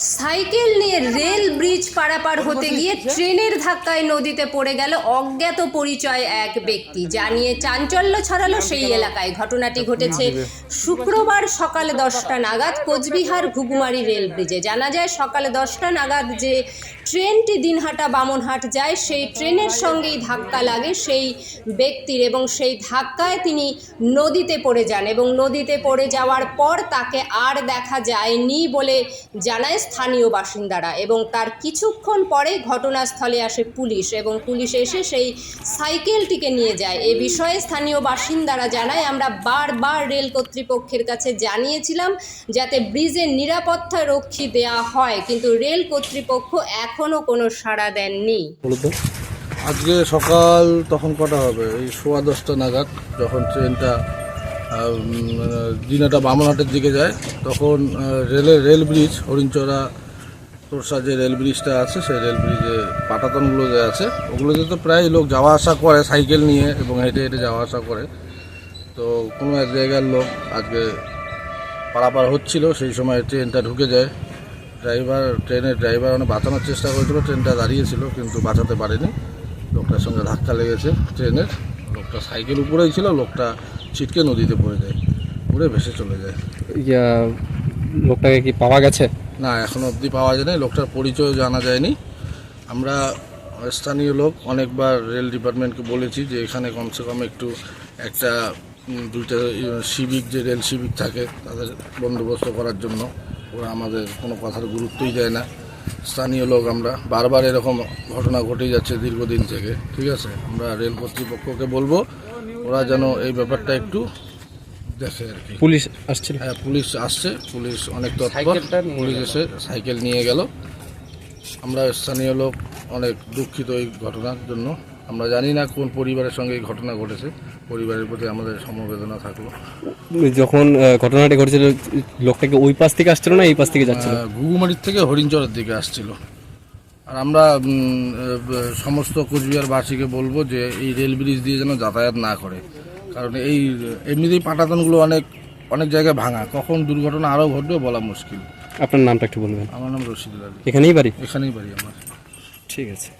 Cycle নিয়ে rail bridge পারাপার হতে গিয়ে ট্রেনের ধাক্কায় নদীতে পড়ে গেল অজ্ঞাত পরিচয় এক ব্যক্তি। যা নিয়ে চাঞ্চল্য ছড়ালো সেই এলাকায়। ঘটনাটি ঘটেছে শুক্রবার সকালে দশটা নাগাদ কোচবিহার ঘুঘুমারি রেল ব্রিজে। জানা যায় সকালে দশটা নাগাদ যে ট্রেনটি দিনহাটা বামনহাট যায় সেই ট্রেনের সঙ্গেই ধাক্কা লাগে সেই ব্যক্তির এবং সেই ধাক্কায় তিনি নদীতে পড়ে যান এবং নদীতে পড়ে যাওয়ার পর তাকে আর দেখা যায়নি বলে জানায় স্থানীয় বাসিন্দারা এবং তার কিছুক্ষণ পরে ঘটনাস্থলে আসে পুলিশ এবং পুলিশ এসে সেই সাইকেলটিকে নিয়ে যায়। এ বিষয়ে স্থানীয় বাসিন্দারা জানায় আমরা বারবার রেল কর্তৃপক্ষের কাছে জানিয়েছিলাম যাতে ব্রিজের নিরাপত্তা রক্ষী দেওয়া হয় কিন্তু রেল কর্তৃপক্ষ এখনও কোনো সাড়া দেননি। আজকে সকাল তখন কটা হবে? এই সোয়া দশটা নাগাদ যখন ট্রেনটা দিনাটা বামনহাটের দিকে যায়, তখন রেলের রেল ব্রিজ, হরিণচড়া তোরসা যে রেল ব্রিজটা আছে, সেই রেল ব্রিজে পাটাতনগুলো যে আছে, ওগুলোতে তো প্রায় লোক যাওয়া আসা করে, সাইকেল নিয়ে এবং হেঁটে হেঁটে যাওয়া আসা করে। তো কোনো এক জায়গার লোক আজকে পারাপার হচ্ছিল, সেই সময় ট্রেনটা ঢুকে যায়। ড্রাইভার, ট্রেনের ড্রাইভার অনেক বাঁচানোর চেষ্টা করেছিল, ট্রেনটা দাঁড়িয়েছিল, কিন্তু বাঁচাতে পারেনি। লোকটার সঙ্গে ধাক্কা লেগেছে ট্রেনের। লোকটা সাইকেল উপরেই ছিল লোকটা ছিটকে নদীতে পড়ে যায় পড়ে ভেসে চলে যায়। ইয়া, লোকটাকে কি পাওয়া গেছে? না এখনও অবধি পাওয়া যায় যায়নি লোকটার পরিচয় জানা যায়নি। আমরা স্থানীয় লোক অনেকবার রেল ডিপার্টমেন্টকে বলেছি যে এখানে কমসে কম একটু একটা দুইটা সিভিক যে রেল সিভিক থাকে তাদের বন্দোবস্ত করার জন্য। ওরা আমাদের কোনো কথার গুরুত্বই দেয় না। স্থানীয় লোক আমরা। বারবার এরকম ঘটনা ঘটে যাচ্ছে দীর্ঘদিন থেকে ঠিক আছে? আমরা রেল কর্তৃপক্ষকে বলব ওরা যেন এই ব্যাপারটা একটু দেখে আর কি। পুলিশ আসছে হ্যাঁ পুলিশ আসছে পুলিশ অনেক তৎপর পুলিশ এসে সাইকেল নিয়ে গেল। আমরা স্থানীয় লোক অনেক দুঃখিত এই ঘটনার জন্য। আমরা জানি না কোন পরিবারের সঙ্গে এই ঘটনা ঘটেছে। পরিবারের প্রতি আমাদের সমবেদনা থাকল। যখন ঘটনাটি ঘটেছিল লোকটাকে ওই পাশ থেকে আসছিল না এই পাশ থেকে যাচ্ছিল? ঘুঘুমারির থেকে হরিণচরের দিকে আসছিল। আর আমরা সমস্ত কোচবিহারবাসীকে বলব যে এই রেল ব্রিজ দিয়ে যেন যাতায়াত না করে। কারণ এই এমনিতেই পাটাতনগুলো অনেক অনেক জায়গায় ভাঙা। কখন দুর্ঘটনা আরও ঘটবে বলা মুশকিল। আপনার নামটা একটু বলবেন। আমার নাম রশিদুল আলী। এখানেই বাড়ি? এখানেই বাড়ি আমার। ঠিক আছে।